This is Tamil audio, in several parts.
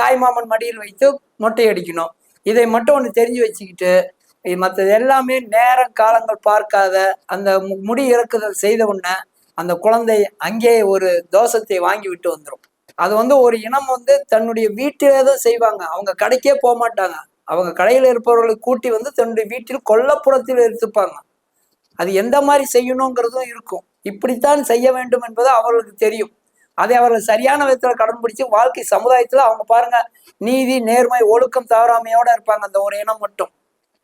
தாய்மாமன் மடியில் வைத்து மொட்டை அடிக்கணும் இதை மட்டும் ஒன்று தெரிஞ்சு வச்சுக்கிட்டு மற்றது எல்லாமே நேரம் காலங்கள் பார்க்காத அந்த மு- முடி இறக்குதல் செய்த உடனே அந்த குழந்தை அங்கே ஒரு தோஷத்தை வாங்கி விட்டு வந்துடும் அது வந்து ஒரு இனம் வந்து தன்னுடைய வீட்டிலே தான் செய்வாங்க. அவங்க கடைக்கே போக மாட்டாங்க. அவங்க கடையில் இருப்பவர்களை கூட்டி வந்து தன்னுடைய வீட்டில் கொல்லப்புறத்தில் எடுத்துப்பாங்க. அது எந்த மாதிரி செய்யணுங்கிறதும் இருக்கும். இப்படித்தான் செய்ய வேண்டும் என்பது அவர்களுக்கு தெரியும். அதை அவர்கள் சரியான விதத்துல கடைபிடிச்சு வாழ்க்கை சமுதாயத்துல அவங்க பாருங்க நீதி நேர்மை ஒழுக்கம் தவறாமையோட இருப்பாங்க. அந்த ஒரு இனம் மட்டும்.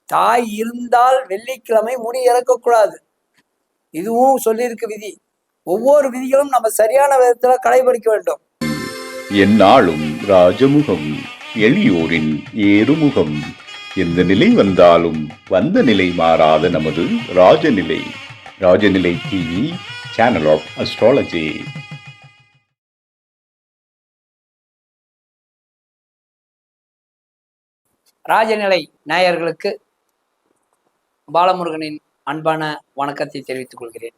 தாய் இருந்தால் வெள்ளிக்கிழமை முடி இறக்கக்கூடாது. இதுவும் சொல்லியிருக்கு விதி. ஒவ்வொரு விதிகளும் நம்ம சரியான விதத்துல கடைபிடிக்க வேண்டும். எந்நாளும் ராஜமுகம் எளியோரின் ஏறுமுகம். எந்த நிலை வந்தாலும் வந்த நிலை மாறாத நமது Rajanilai. Rajanilai TV channel of astrology Rajanilai நேயர்களுக்கு பாலமுருகனின் அன்பான வணக்கத்தை தெரிவித்துக் கொள்கிறேன்.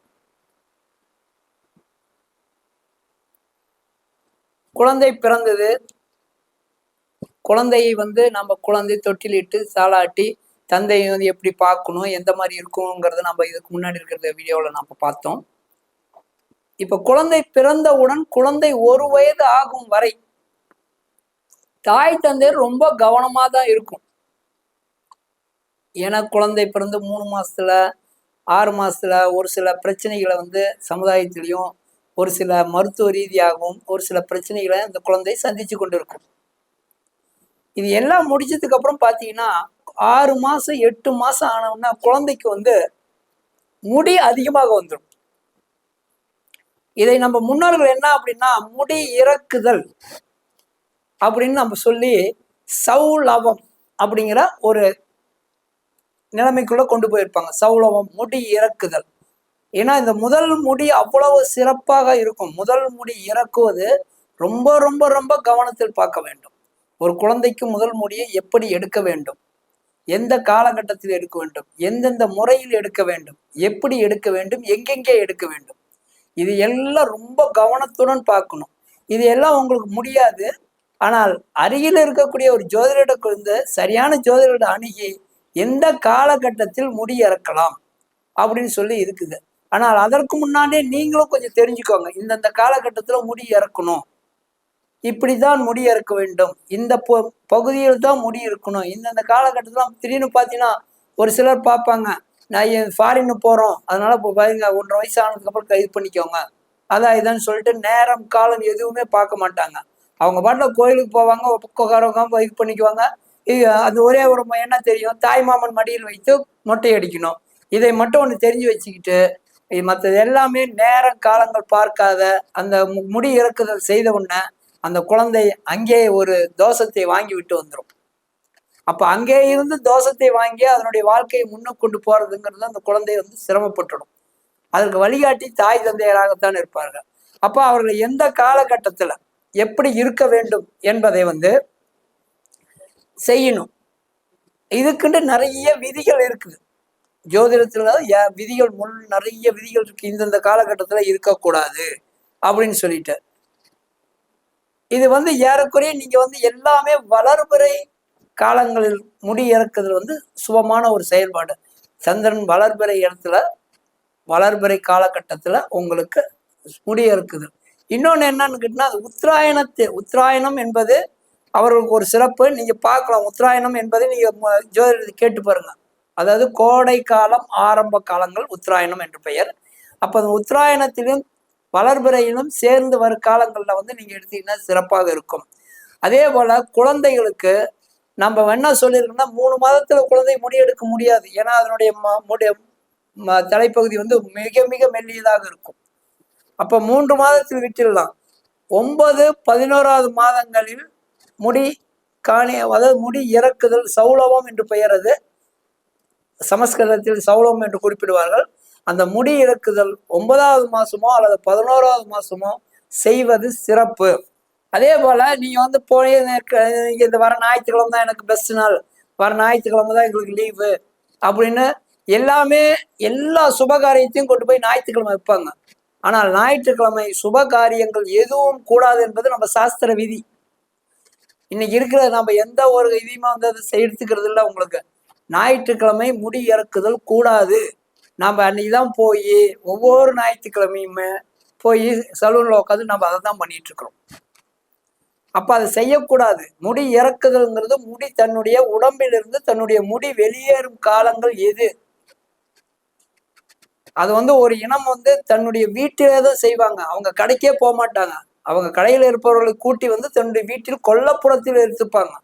குழந்தை பிறந்தது. குழந்தையை வந்து நம்ம குழந்தை தொட்டிலிட்டு சாலாட்டி தந்தையை வந்து எப்படி பார்க்கணும் எந்த மாதிரி இருக்கணுங்கிறத நம்ம இதுக்கு முன்னாடி இருக்கிற வீடியோவில் நம்ம பார்த்தோம். இப்போ குழந்தை பிறந்தவுடன் குழந்தை ஒரு வயது ஆகும் வரை தாய் தந்தை ரொம்ப கவனமா தான் இருக்கும். ஏன்னா குழந்தை பிறந்து மூணு மாசத்துல ஆறு மாசத்துல ஒரு சில பிரச்சனைகளை வந்து சமுதாயத்திலையும் ஒரு சில மருத்துவ ரீதியாகவும் ஒரு சில பிரச்சனைகளை அந்த குழந்தை சந்திச்சு கொண்டு இருக்கும் இது எல்லாம் முடிச்சதுக்கு அப்புறம் பார்த்தீங்கன்னா ஆறு மாசம் எட்டு மாசம் ஆனவுன்னா குழந்தைக்கு வந்து முடி அதிகமாக வந்துடும். இதை நம்ம முன்னோர்கள் என்ன அப்படின்னா முடி இறக்குதல். அப்படின்னு நம்ம சொல்லி சௌலவம் அப்படிங்கிற ஒரு நிலைமைக்குள்ள கொண்டு போயிருப்பாங்க. சௌலவம் முடி இறக்குதல். ஏன்னா இந்த முதல் முடி அவ்வளவு சிறப்பாக இருக்கும். முதல் முடி இறக்குவது ரொம்ப ரொம்ப ரொம்ப கவனத்தில் பார்க்க வேண்டும். ஒரு குழந்தைக்கு முதல் முடியை எப்படி எடுக்க வேண்டும்? எந்த காலகட்டத்தில் எடுக்க வேண்டும்? எந்தெந்த முறையில் எடுக்க வேண்டும்? எப்படி எடுக்க வேண்டும்? எங்கெங்கே எடுக்க வேண்டும்? இது எல்லாம் ரொம்ப கவனத்துடன் பார்க்கணும். இது எல்லாம் உங்களுக்கு முடியாது. ஆனால் அருகில் இருக்கக்கூடிய ஒரு ஜோதிடத்தை கொண்டு சரியான ஜோதிடத்தை அணுகி எந்த காலகட்டத்தில் முடி இறக்கலாம் அப்படின்னு சொல்லி இருக்குது. ஆனால் அதற்கு முன்னாடியே நீங்களும் கொஞ்சம் தெரிஞ்சுக்கோங்க. இந்தந்த காலகட்டத்தில் முடி இறக்கணும். இப்படிதான் முடி இறக்க வேண்டும். இந்த பொ- பகுதியில் தான் முடி இருக்கணும். இந்தந்த காலகட்டத்தில் திடீர்னு பார்த்தீங்கன்னா ஒரு சிலர் பார்ப்பாங்க நான் ஃபாரின் போகிறோம் அதனால இப்போ பாருங்க ஒன்றரை வயசு ஆனதுக்கப்புறம் கைது பண்ணிக்கோங்க. அதான் இதான்னு சொல்லிட்டு நேரம் காலம் எதுவுமே பார்க்க மாட்டாங்க. அவங்க பாட்டில் கோயிலுக்கு போவாங்க உட்காரவங்க இது பண்ணிக்குவாங்க. அது ஒரே ஒரு என்ன தெரியும்? தாய்மாமன் மடியில் வைத்து மொட்டை அடிக்கணும். இதை மட்டும் ஒன்று தெரிஞ்சு வச்சுக்கிட்டு மற்றது எல்லாமே நேரம் காலங்கள் பார்க்காத அந்த மு- முடி இறக்குதல் செய்த உடனே அந்த குழந்தை அங்கே ஒரு தோஷத்தை வாங்கி விட்டு வந்துடும் அப்போ அங்கே இருந்து தோஷத்தை வாங்கி அதனுடைய வாழ்க்கையை முன்னுக்கு கொண்டு போறதுங்கிறது அந்த குழந்தை வந்து சிரமப்பட்டுடும். அதற்கு வழிகாட்டி தாய் தந்தையராகத்தான் இருப்பார்கள். அப்போ அவர்கள் எந்த காலகட்டத்தில் எப்படி இருக்க வேண்டும் என்பதை வந்து செய்யணும். இதுக்குன்னு நிறைய விதிகள் இருக்குது. ஜோதிடத்தில் விதிகள் முள் நிறைய விதிகள் இருக்கு. இந்தந்த காலகட்டத்தில் இருக்கக்கூடாது அப்படின்னு சொல்லிட்டு இது வந்து ஏறக்குறைய நீங்கள் வந்து எல்லாமே வளர்பிறை காலங்களில் முடி இறக்குதல் வந்து சுபமான ஒரு செயல்பாடு. சந்திரன் வளர்பிறை இடத்துல வளர்பிறை காலகட்டத்தில் உங்களுக்கு முடி இறக்குதல் இன்னொன்று என்னன்னு கேட்டால் அது உத்தராயணத்தை உத்தராயணம் என்பது அவர்களுக்கு ஒரு சிறப்பு. நீங்கள் பார்க்கலாம் உத்தராயணம் என்பதை நீங்கள் ஜோதிடத்தை கேட்டு பாருங்கள் அதாவது கோடை காலம் ஆரம்ப காலங்கள் உத்தராயணம் என்று பெயர். அப்போ அந்த உத்தராயணத்திலும் வளர்பிறையிலும் சேர்ந்து வரும் காலங்களில் வந்து நீங்கள் எடுத்தீங்கன்னா சிறப்பாக இருக்கும். அதே போல் குழந்தைகளுக்கு நம்ம என்ன சொல்லியிருக்கோம்னா மூணு மாதத்தில் குழந்தை முடியெடுக்க முடியாது. ஏன்னா அதனுடைய ம- முடி ம- தலைப்பகுதி வந்து மிக மிக மெல்லியதாக இருக்கும். அப்போ மூன்று மாதத்தில் விட்டுடலாம் ஒன்பது பதினோராவது மாதங்களில் முடி காணி அதாவது முடி இறக்குதல் சௌலவம் என்று பெயர் அது சமஸ்கிருதத்தில் சௌலவம் என்று குறிப்பிடுவார்கள். அந்த முடி இறக்குதல் ஒன்பதாவது மாசமோ அல்லது பதினோராவது மாசமோ செய்வது சிறப்பு. அதே போல நீங்க வந்து போய் எனக்கு- இந்த வர ஞாயிற்றுக்கிழமை தான் எனக்கு பெஸ்ட் நாள். வர ஞாயிற்றுக்கிழமை தான் எங்களுக்கு லீவு அப்படின்னு எல்லாமே எல்லா சுபகாரியத்தையும் கொண்டு போய் ஞாயிற்றுக்கிழமை வைப்பாங்க. ஆனால் ஞாயிற்றுக்கிழமை சுப காரியங்கள் எதுவும் கூடாது என்பது நம்ம சாஸ்திர விதி. இன்னைக்கு இருக்கிற நம்ம எந்த ஒரு இதையுமே வந்து அதை செய்~ எடுத்துக்கிறது இல்லை உங்களுக்கு. ஞாயிற்றுக்கிழமை முடி இறக்குதல் கூடாது. நம்ம அன்னைக்கு தான் போய் ஒவ்வொரு ஞாயிற்றுக்கிழமையுமே போய் சலூனில் உட்காந்து நம்ம அதை தான் பண்ணிட்டு இருக்கிறோம். அப்ப அதை செய்யக்கூடாது. முடி இறக்குதல்ங்கிறது முடி தன்னுடைய உடம்பிலிருந்து தன்னுடைய முடி வெளியேறும் காலங்கள் எது? அது வந்து ஒரு இனம் வந்து தன்னுடைய வீட்டிலே தான் செய்வாங்க. அவங்க கடைக்கே போக மாட்டாங்க. அவங்க கடையில் இருப்பவர்களை கூட்டி வந்து தன்னுடைய வீட்டில் கொல்லப்புறத்தில் எடுத்துப்பாங்க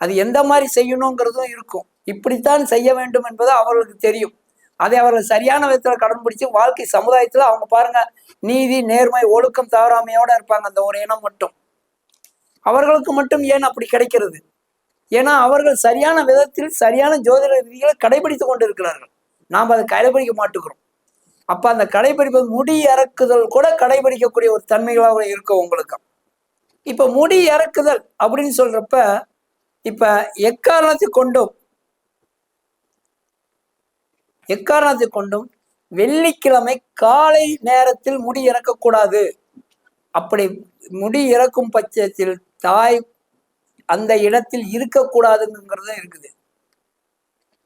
அது எந்த மாதிரி செய்யணுங்கிறதும் இருக்கும். இப்படித்தான் செய்ய வேண்டும் என்பது அவர்களுக்கு தெரியும். அதை அவர்கள் சரியான விதத்தில் கடன் பிடிச்சி வாழ்க்கை சமுதாயத்தில் அவங்க பாருங்க நீதி நேர்மை ஒழுக்கம் தவறாமையோட இருப்பாங்க அந்த ஒரு இனம் மட்டும். அவர்களுக்கு மட்டும் ஏன் அப்படி கிடைக்கிறது? ஏன்னா அவர்கள் சரியான விதத்தில் சரியான ஜோதிட விதிகளை கடைபிடித்து கொண்டு இருக்கிறார்கள் நாம் அதை கடைபிடிக்க மாட்டுக்கிறோம் அப்ப அந்த கடைபிடிப்பது முடி இறக்குதல் கூட கடைபிடிக்கக்கூடிய ஒரு தன்மைகளாக இருக்கும் உங்களுக்கு. இப்ப முடி இறக்குதல் அப்படின்னு சொல்றப்ப இப்ப எக்காரணத்தை கொண்டும் எக்காரணத்தை கொண்டும் வெள்ளிக்கிழமை காலை நேரத்தில் முடி இறக்கக்கூடாது. அப்படி முடி இறக்கும் பட்சத்தில் தாய் அந்த இடத்தில் இருக்கக்கூடாதுங்கிறது இருக்குது.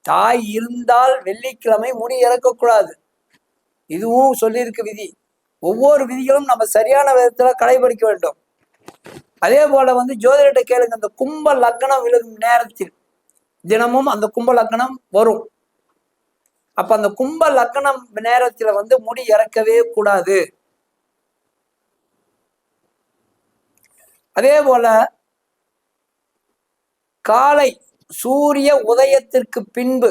தாய் இருந்தால் வெள்ளிக்கிழமை முடி இறக்கக்கூடாது. இதுவும் சொல்லியிருக்கு விதி. ஒவ்வொரு விதிகளும் நம்ம சரியான விதத்துல கடைபிடிக்க வேண்டும். அதே போல வந்து ஜோதிடத்தை கேளுங்க அந்த கும்ப லக்னம் விழுகும் நேரத்தில் தினமும் அந்த கும்ப லக்னம் வரும். அப்ப அந்த கும்ப லக்னம் நேரத்துல வந்து முடி இறக்கவே கூடாது. அதே போல காலை சூரிய உதயத்திற்கு பின்பு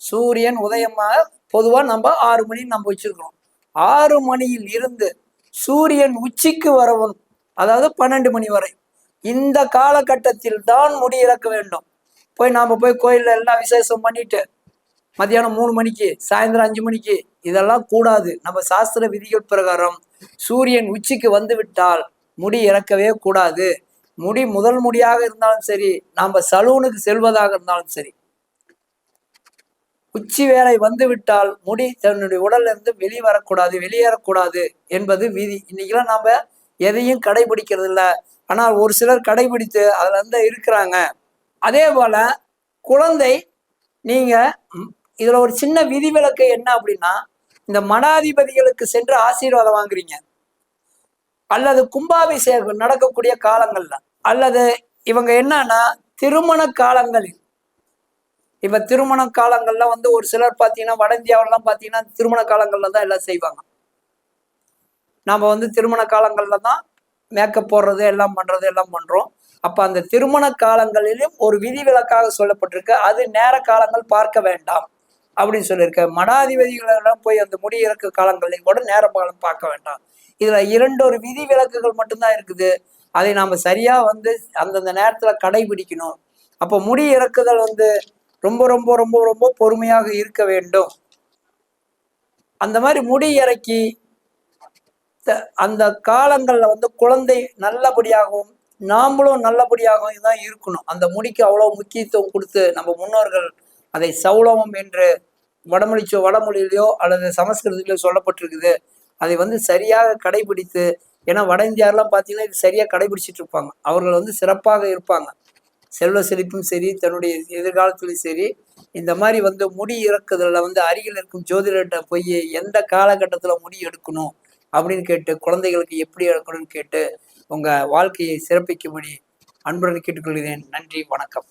சூரியன் உதயமாக பொதுவாக நம்ம ஆறு மணி நம்ம வச்சிருக்கிறோம். ஆறு மணியில் இருந்து சூரியன் உச்சிக்கு வரவும் அதாவது பன்னெண்டு மணி வரை இந்த காலகட்டத்தில் தான் முடி இறக்க வேண்டும். போய் நாம் போய் கோயிலில் எல்லாம் விசேஷம் பண்ணிட்டு மத்தியானம் மூணு மணிக்கு சாயந்தரம் அஞ்சு மணிக்கு இதெல்லாம் கூடாது. நம்ம சாஸ்திர விதிகள் பிரகாரம் சூரியன் உச்சிக்கு வந்து விட்டால் முடி இறக்கவே கூடாது. முடி முதல் முடியாக இருந்தாலும் சரி நாம் சலூனுக்கு செல்வதாக இருந்தாலும் சரி உச்சி வேலை வந்து விட்டால் முடி தன்னுடைய உடல்ல இருந்து வெளிவரக்கூடாது வெளியேறக்கூடாது என்பது விதி. இன்னைக்கெல்லாம் நாம எதையும் கடைபிடிக்கிறது இல்ல ஆனால் ஒரு சிலர் கடைபிடித்து அதுல இருந்து இருக்கிறாங்க. அதே போல குழந்தை நீங்க இதுல ஒரு சின்ன விதிவிலக்கு என்ன அப்படின்னா இந்த மடாதிபதிகளுக்கு சென்று ஆசீர்வாதம் வாங்குறீங்க. அல்லது கும்பாபிஷேகம் நடக்கக்கூடிய காலங்கள்ல. அல்லது இவங்க என்னன்னா திருமண காலங்களில் இப்ப திருமண காலங்கள்ல வந்து ஒரு சிலர் பாத்தீங்கன்னா வட இந்தியாவிலாம் பாத்தீங்கன்னா திருமண காலங்கள்ல தான் எல்லாம் செய்வாங்க. நாம வந்து திருமண காலங்கள்ல தான் மேக்கப் போடுறது எல்லாம் பண்றது எல்லாம் பண்றோம். அப்ப அந்த திருமண காலங்களிலும் ஒரு விதிவிலக்காக சொல்லப்பட்டிருக்கு. அது நேர காலங்கள் பார்க்க வேண்டாம் அப்படின்னு சொல்லியிருக்க. மடாதிபதிகளெல்லாம் போய் அந்த முடி இறக்கு காலங்களையும் கூட நேர காலம் பார்க்க வேண்டாம். இதுல இரண்டு ஒரு விதி விலக்குகள் மட்டும்தான் இருக்குது. அதை நாம சரியா வந்து அந்தந்த நேரத்துல கடைபிடிக்கணும். அப்போ முடி இறக்குதல் வந்து ரொம்ப ரொம்ப ரொம்ப ரொம்ப பொறுமையாக இருக்க வேண்டும். அந்த மாதிரி முடி இறக்கி த- அந்த காலங்களில் வந்து குழந்தை நல்லபடியாகவும் நாமளும் நல்லபடியாகவும் தான் இருக்கணும். அந்த முடிக்கு அவ்வளோ முக்கியத்துவம் கொடுத்து நம்ம முன்னோர்கள் அதை சௌலவம் என்று வடமொழிச்சோ வடமொழியிலையோ அல்லது சமஸ்கிருதத்திலோ சொல்லப்பட்டிருக்குது. அதை வந்து சரியாக கடைபிடித்து ஏன்னா வட இந்தியாரெல்லாம் பார்த்தீங்கன்னா இது சரியாக கடைபிடிச்சிட்டு இருப்பாங்க. அவர்கள் வந்து சிறப்பாக இருப்பாங்க. செல்வ செழிப்பும் சரி தன்னுடைய எதிர்காலத்திலும் சரி இந்த மாதிரி வந்து முடி இறக்குதலில் வந்து அருகில் இருக்கும் ஜோதிடர்கிட்ட போய் எந்த காலகட்டத்தில் முடி எடுக்கணும் அப்படின்னு கேட்டு குழந்தைகளுக்கு எப்படி எடுக்கணும்னு கேட்டு உங்கள் வாழ்க்கையை சிறப்பிக்கும்படி அன்புடன் கேட்டுக்கொள்கிறேன். நன்றி வணக்கம்.